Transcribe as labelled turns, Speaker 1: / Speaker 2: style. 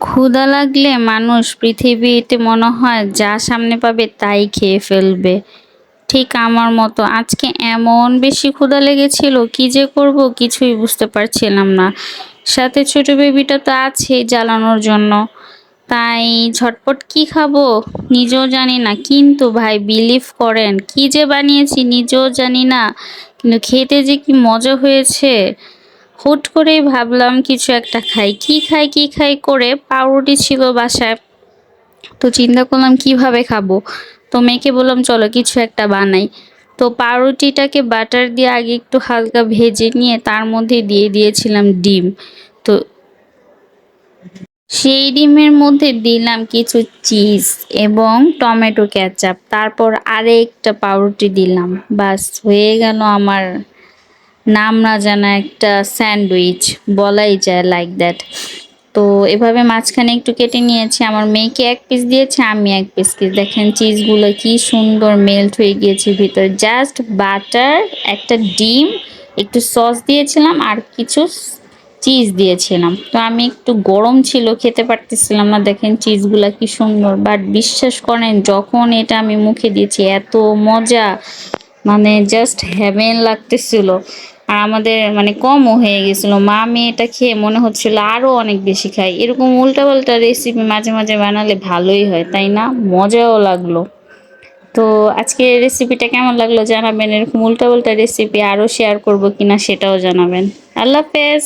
Speaker 1: ক্ষুধা লাগলে মানুষ পৃথিবীতে মনে হয় যা সামনে পাবে তাই খেয়ে ফেলবে। ঠিক আমার মতো। আজকে এমন বেশি ক্ষুধা লেগেছিল, কি যে করব কিছুই বুঝতে পারছিলাম না। সাথে ছোট বেবিটা তো আছেই জ্বালানোর জন্য। তাই ঝটপট কি খাব? নিজেও জানি না। কিন্তু ভাই বিলিভ করেন, কি যে বানিয়েছি নিজেও জানি না। কিন্তু খেতে যে কি মজা হয়েছে। হুট করেই ভাবলাম কিছু একটা খাই। কি খাই কি খাই করে পাউরুটি ছিল বাসায়। তো চিন্তা করলাম, কীভাবে খাব? তো মেয়েকে বললাম, চলো কিছু একটা বানাই। তো পাউরুটিটাকে বাটার দিয়ে আগে একটু হালকা ভেজে নিয়ে তার মধ্যে দিয়ে দিয়েছিলাম ডিম। তো সেই ডিমের মধ্যে দিলাম কিছু চিজ এবং টমেটো ক্যাচাপ তারপর আরেকটা পাউরুটি দিলাম। বাস, হয়ে গেল আমার নাম না জানা একটা স্যান্ডউইচ, বলাই যায় লাইক দ্যাট তো এভাবে মাঝখানে একটু কেটে নিয়েছি। আমার মেয়েকে এক পিস দিয়েছে, আমি এক পিস দেখেন চিজগুলো কি সুন্দর মেল্ট হয়ে গিয়েছে ভিতরে। জাস্ট বাটার একটা ডিম, একটু সস দিয়েছিলাম আর কিছু চিজ দিয়েছিলাম। তো আমি একটু গরম ছিল, খেতে পারতেছিলাম না। দেখেন চিজগুলা কি সুন্দর। বাট বিশ্বাস করেন, যখন এটা আমি মুখে দিয়েছি, এত মজা মানে জাস্ট হ্যাভেন লাগতেছিল। আর আমাদের মানে কমও হয়ে গেছিল। মা মেয়েটা খেয়ে মনে হচ্ছিল আরও অনেক বেশি খাই এরকম উল্টা পাল্টা রেসিপি মাঝে মাঝে বানালে ভালোই হয়, তাই না? মজাও লাগল। তো আজকে রেসিপিটা কেমন লাগল জানাবেন? এরকম উল্টাপাল্টা রেসিপি আরও শেয়ার করব কিনা সেটাও জানাবেন। আল্লাহ হাফেজ।